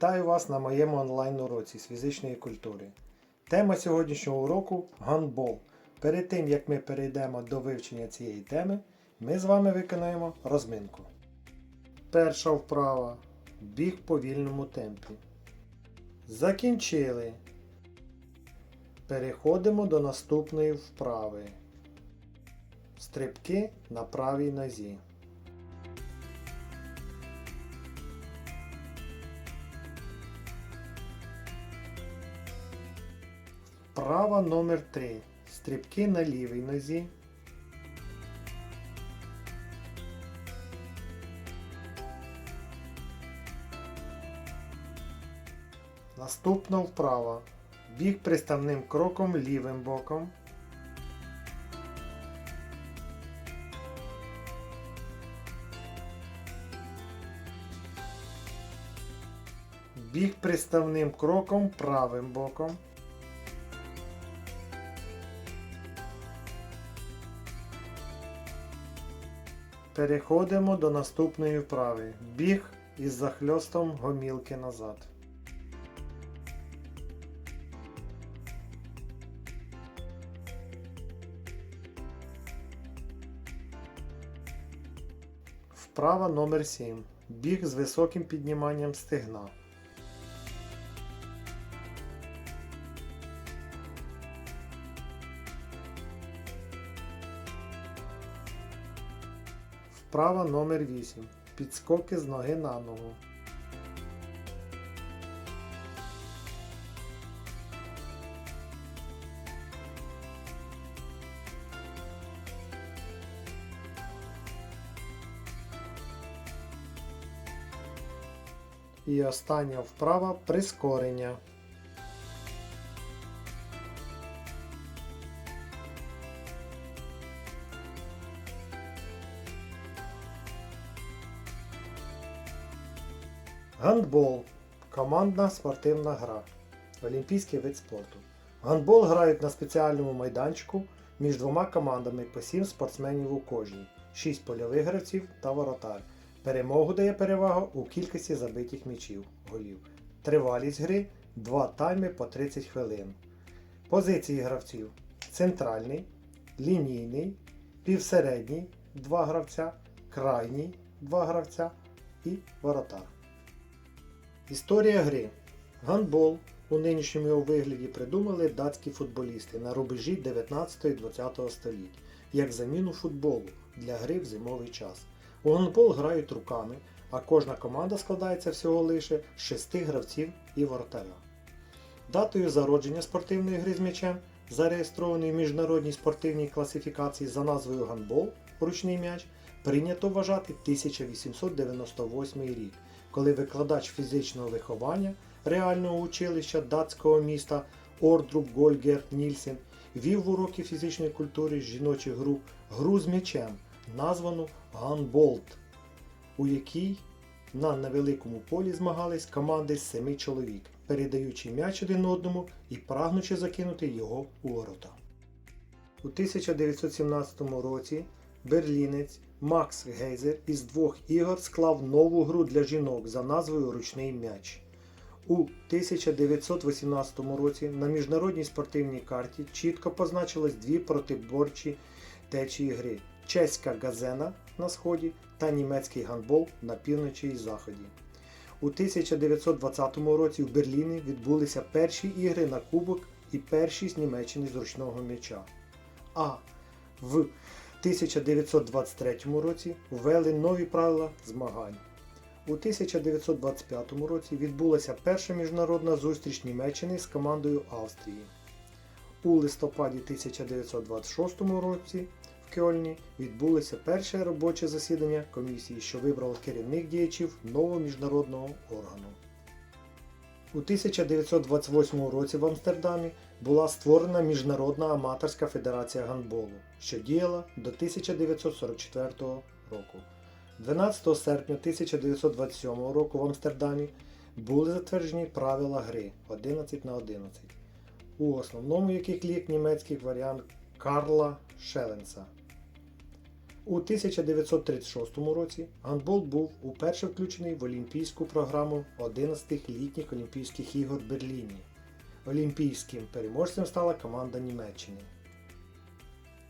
Вітаю вас на моєму онлайн-уроці з фізичної культури. Тема сьогоднішнього уроку гандбол. Перед тим як ми перейдемо до вивчення цієї теми, ми з вами виконаємо розминку. Перша вправа. Біг в повільному темпі. Закінчили. Переходимо до наступної вправи. Стрибки на правій нозі. Вправа номер 3. Стрибки на лівій нозі. Наступна вправа. Біг приставним кроком лівим боком. Біг приставним кроком правим боком. Переходимо до наступної вправи. Біг із захльостом гомілки назад. Вправа номер 7. Біг з високим підніманням стегна. Вправа номер 8. Підскоки з ноги на ногу. І остання вправа прискорення. Гандбол командна спортивна гра. Олімпійський вид спорту. Гандбол грають на спеціальному майданчику між двома командами по 7 спортсменів у кожній, 6 польових гравців та воротар. Перемогу дає перевага у кількості забитих м'ячів голів. Тривалість гри 2 тайми по 30 хвилин. Позиції гравців: центральний, лінійний, півсередній 2 гравця, крайній 2 гравця і воротар. Історія гри. Гандбол у нинішньому його вигляді придумали датські футболісти на рубежі 19-20 століть як заміну футболу для гри в зимовий час. У гандбол грають руками, а кожна команда складається всього лише з шести гравців і воротаря. Датою зародження спортивної гри з м'ячем, зареєстрованої в міжнародній спортивній класифікації за назвою гандбол ручний м'яч, прийнято вважати 1898 рік, коли викладач фізичного виховання реального училища датського міста Ордруб Гольгер Нільсен вів в уроки фізичної культури жіночих груп гру з м'ячем, названу Ганболт, у якій на невеликому полі змагались команди з семи чоловік, передаючи м'яч один одному і прагнучи закинути його у ворота. У 1917 році берлінець Макс Гейзер із двох ігор склав нову гру для жінок за назвою Ручний м'яч. У 1918 році на міжнародній спортивній карті чітко позначилось дві протиборчі течії гри чеська газена на сході та німецький гандбол на півночі і заході. У 1920 році в Берліні відбулися перші ігри на Кубок і першість Німеччини з ручного м'яча. А в 1923 році ввели нові правила змагань. У 1925 році відбулася перша міжнародна зустріч Німеччини з командою Австрії. У листопаді 1926 році в Кьольні відбулося перше робоче засідання комісії, що вибрало керівних діячів нового міжнародного органу. У 1928 році в Амстердамі була створена Міжнародна аматорська федерація гандболу, що діяла до 1944 року. 12 серпня 1927 року в Амстердамі були затверджені правила гри 11 на 11, у основному яких ліг німецький варіант Карла Шеленса. У 1936 році гандбол був уперше включений в олімпійську програму 11-х літніх Олімпійських ігор в Берліні. Олімпійським переможцем стала команда Німеччини.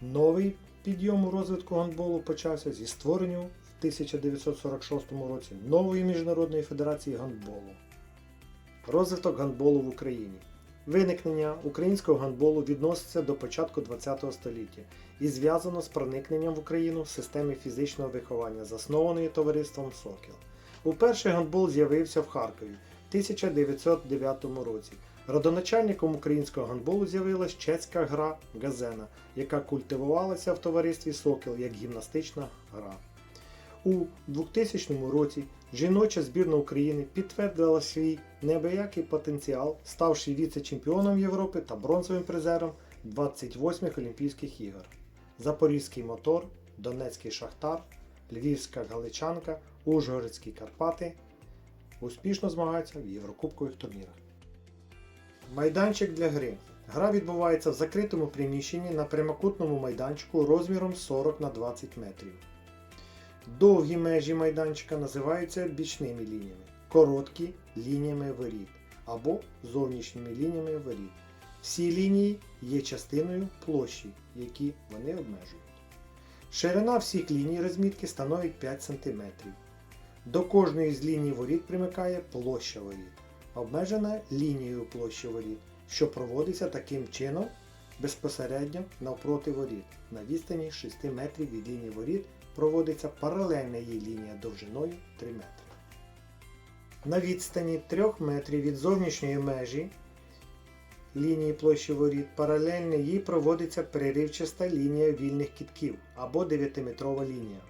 Новий підйом у розвитку гандболу почався зі створенням в 1946 році нової Міжнародної федерації гандболу. Розвиток гандболу в Україні. Виникнення українського гандболу відноситься до початку ХХ століття і зв'язано з проникненням в Україну системи фізичного виховання, заснованої товариством Сокіл. Уперше гандбол з'явився в Харкові в 1909 році. Родоначальником українського гандболу з'явилась чеська гра Газена, яка культивувалася в товаристві Сокіл як гімнастична гра. У 2000 році жіноча збірна України підтвердила свій неабиякий потенціал, ставши віце-чемпіоном Європи та бронзовим призером 28-х Олімпійських ігор. Запорізький мотор, Донецький Шахтар, Львівська Галичанка, Ужгородські Карпати успішно змагаються в Єврокубкових турнірах. Майданчик для гри. Гра відбувається в закритому приміщенні на прямокутному майданчику розміром 40 на 20 метрів. Довгі межі майданчика називаються бічними лініями, короткі лініями воріт або зовнішніми лініями воріт. Всі лінії є частиною площі, які вони обмежують. Ширина всіх ліній розмітки становить 5 см. До кожної з ліній воріт примикає площа воріт, обмежена лінією площі воріт, що проводиться таким чином безпосередньо навпроти воріт. На відстані 6 метрів від лінії воріт проводиться паралельна їй лінія довжиною 3 метри. На відстані 3 метрів від зовнішньої межі лінії площі воріт паралельно їй проводиться переривчаста лінія вільних кітків або 9-метрова лінія.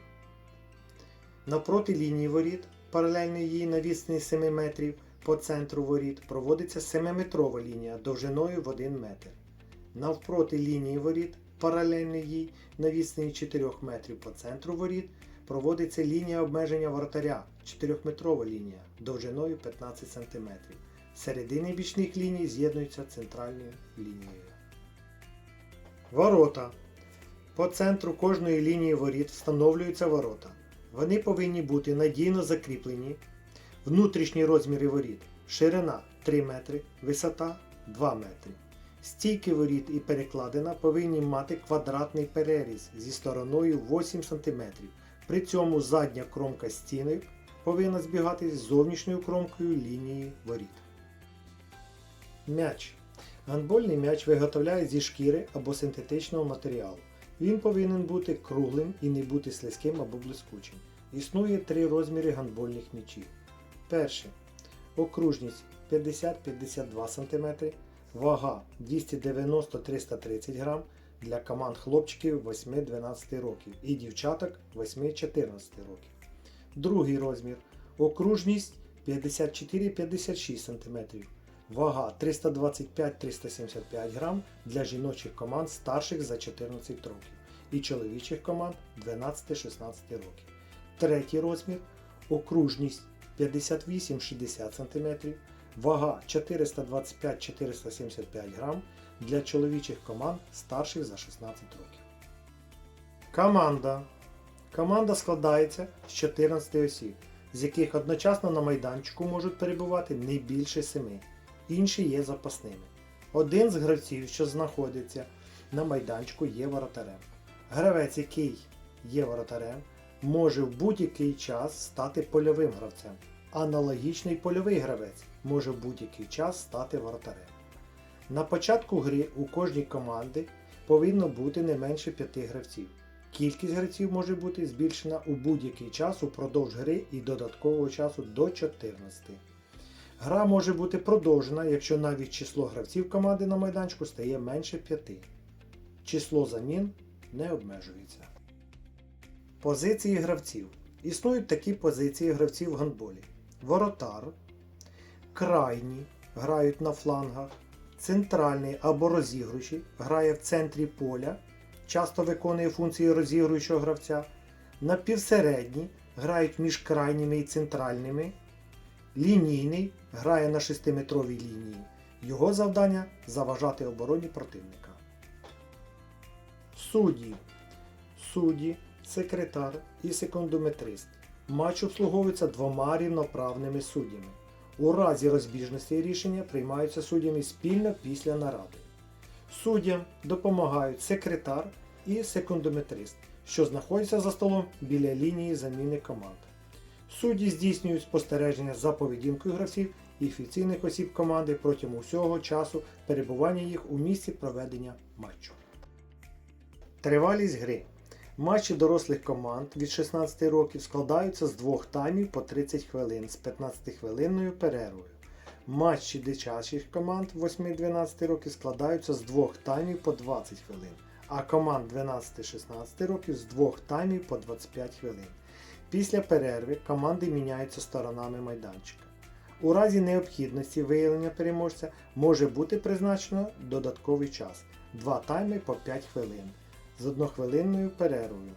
Навпроти лінії воріт, паралельно їй на відстані 7 метрів по центру воріт, проводиться 7-метрова лінія довжиною в 1 метр. Навпроти лінії воріт, паралельно їй на відстані 4 метрів по центру воріт, проводиться лінія обмеження вратаря 4-метрова лінія довжиною 15 см. Середини бічних ліній з'єднуються центральною лінією. Ворота. По центру кожної лінії воріт встановлюються ворота. Вони повинні бути надійно закріплені. Внутрішні розміри воріт. Ширина 3 метри, висота 2 метри. Стійки воріт і перекладина повинні мати квадратний переріз зі стороною 8 см. При цьому задня кромка стінок повинна збігатись з зовнішньою кромкою лінії воріт. М'яч. Гандбольний м'яч виготовляють зі шкіри або синтетичного матеріалу. Він повинен бути круглим і не бути слизьким або блискучим. Існує три розміри гандбольних м'ячів. Перше. Окружність 50-52 см, вага 290-330 г для команд хлопчиків 8-12 років і дівчаток 8-14 років. Другий розмір. Окружність 54-56 см. Вага 325-375 грам для жіночих команд старших за 14 років і чоловічих команд 12-16 років. Третій розмір окружність 58-60 см, вага 425-475 грам для чоловічих команд старших за 16 років. Команда. Команда складається з 14 осіб, з яких одночасно на майданчику можуть перебувати не більше 7 інші є запасними. Один з гравців, що знаходиться на майданчику, є воротарем. Гравець, який є воротарем, може в будь-який час стати польовим гравцем. Аналогічний польовий гравець може в будь-який час стати воротарем. На початку гри у кожній команди повинно бути не менше 5 гравців. Кількість гравців може бути збільшена у будь-який час упродовж гри і додаткового часу до 14. Гра може бути продовжена, якщо навіть число гравців команди на майданчику стає менше 5. Число замін не обмежується. Позиції гравців. Існують такі позиції гравців в гандболі. Воротар, крайні грають на флангах, центральний або розігруючий грає в центрі поля, часто виконує функції розігруючого гравця. Напівсередні грають між крайніми і центральними. Лінійний грає на 6-метровій лінії. Його завдання заважати обороні противника. Судді. Судді секретар і секундометрист. Матч обслуговується двома рівноправними суддями. У разі розбіжності рішення приймаються суддями спільно після наради. Суддям допомагають секретар і секундометрист, що знаходяться за столом біля лінії заміни команд. Судді здійснюють спостереження за поведінкою гравців і офіційних осіб команди протягом усього часу перебування їх у місці проведення матчу. Тривалість гри. Матчі дорослих команд від 16 років складаються з двох таймів по 30 хвилин з 15-хвилинною перервою. Матчі дитячих команд 8-12 років складаються з двох таймів по 20 хвилин, а команд 12-16 років з двох таймів по 25 хвилин. Після перерви команди міняються сторонами майданчика. У разі необхідності виявлення переможця може бути призначено додатковий час 2 тайми по 5 хвилин з однохвилинною перервою.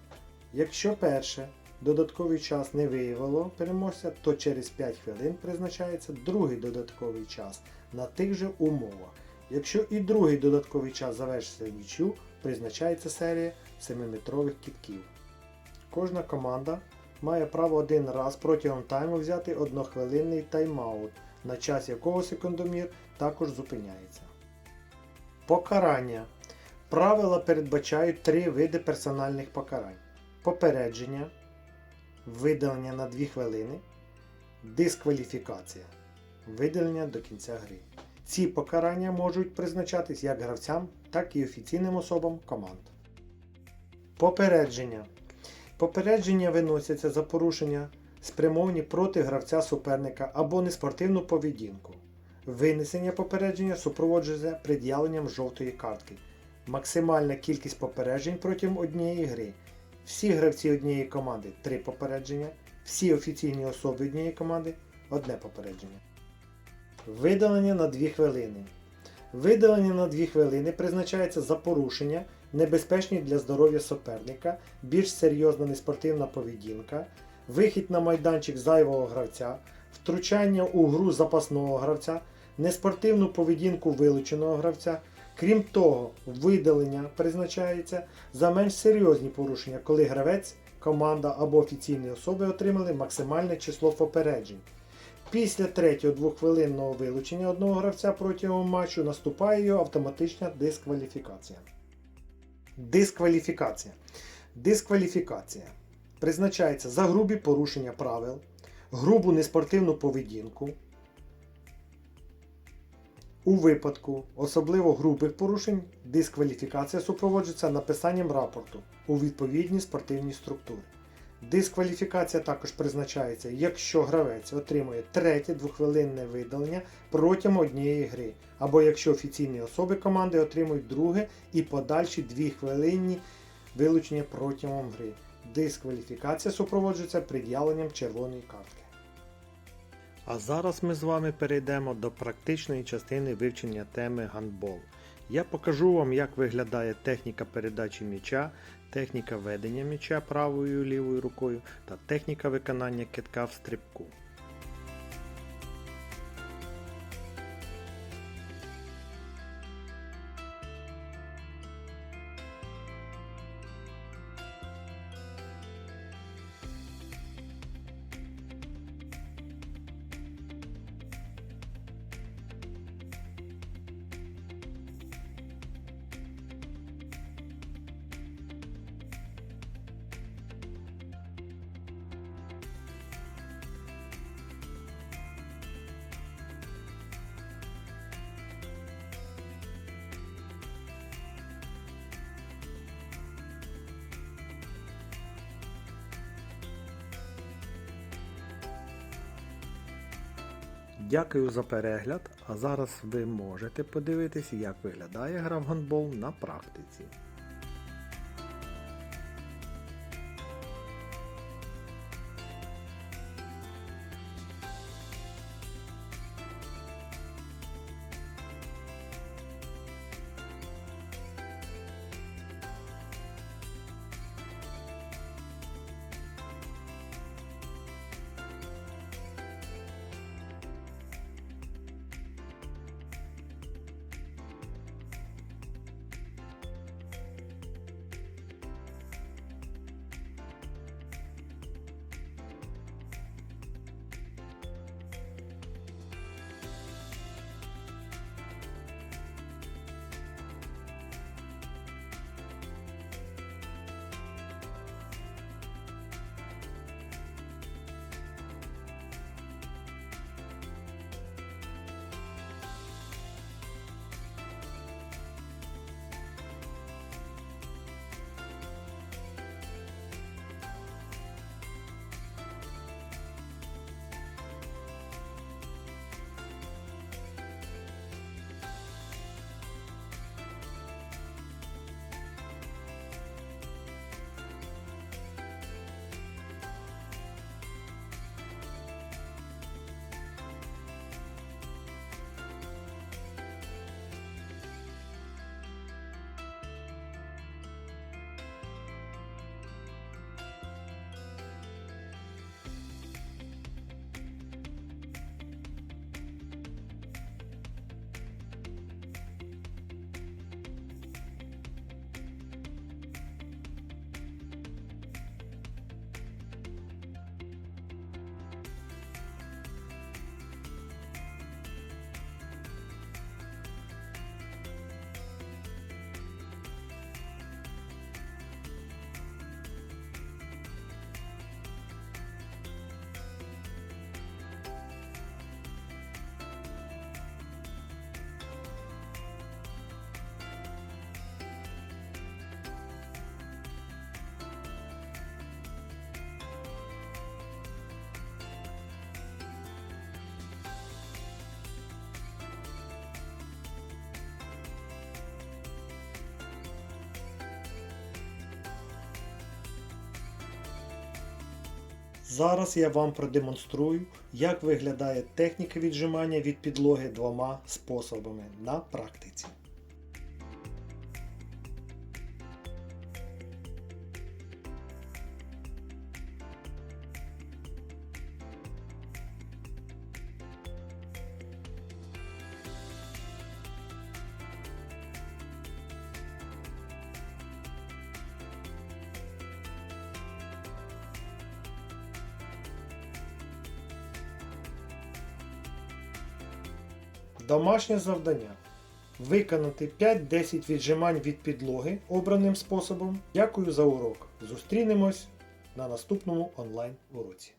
Якщо перше додатковий час не виявило переможця, то через 5 хвилин призначається другий додатковий час на тих же умовах. Якщо і другий додатковий час завершиться нічю, призначається серія 7-метрових кітків. Кожна команда має право один раз протягом тайму взяти однохвилинний тайм-аут, на час якого секундомір також зупиняється. Покарання. Правила передбачають три види персональних покарань: попередження, видалення на 2 хвилини, дискваліфікація, видалення до кінця гри. Ці покарання можуть призначатись як гравцям, так і офіційним особам команд. Попередження. Попередження виносяться за порушення, спрямовані проти гравця суперника або неспортивну поведінку. Винесення попередження супроводжується пред'явленням жовтої картки. Максимальна кількість попереджень протягом однієї гри. Всі гравці однієї команди 3 попередження, всі офіційні особи однієї команди одне попередження. Видалення на 2 хвилини. Видалення на 2 хвилини призначається за порушення, небезпечні для здоров'я суперника, більш серйозна неспортивна поведінка, вихід на майданчик зайвого гравця, втручання у гру запасного гравця, неспортивну поведінку вилученого гравця. Крім того, видалення призначається за менш серйозні порушення, коли гравець, команда або офіційні особи отримали максимальне число попереджень. Після третього двоххвилинного вилучення одного гравця протягом матчу наступає його автоматична дискваліфікація. Дискваліфікація. Дискваліфікація призначається за грубі порушення правил, грубу неспортивну поведінку. У випадку особливо грубих порушень дискваліфікація супроводжується написанням рапорту у відповідній спортивній структурі. Дискваліфікація також призначається, якщо гравець отримує третє двохвилинне видалення протягом однієї гри, або якщо офіційні особи команди отримують друге і подальші дві хвилинні вилучення протягом гри. Дискваліфікація супроводжується пред'явленням червоної картки. А зараз ми з вами перейдемо до практичної частини вивчення теми гандбол. Я покажу вам, як виглядає техніка передачі м'яча, техніка ведення м'яча правою і лівою рукою та техніка виконання китка в стрибку. Дякую за перегляд, а зараз ви можете подивитися, як виглядає гра в гандбол на практиці. Зараз я вам продемонструю, як виглядає техніка віджимання від підлоги двома способами на практиці. Домашнє завдання. Виконати 5-10 віджимань від підлоги обраним способом. Дякую за урок. Зустрінемось на наступному онлайн уроці.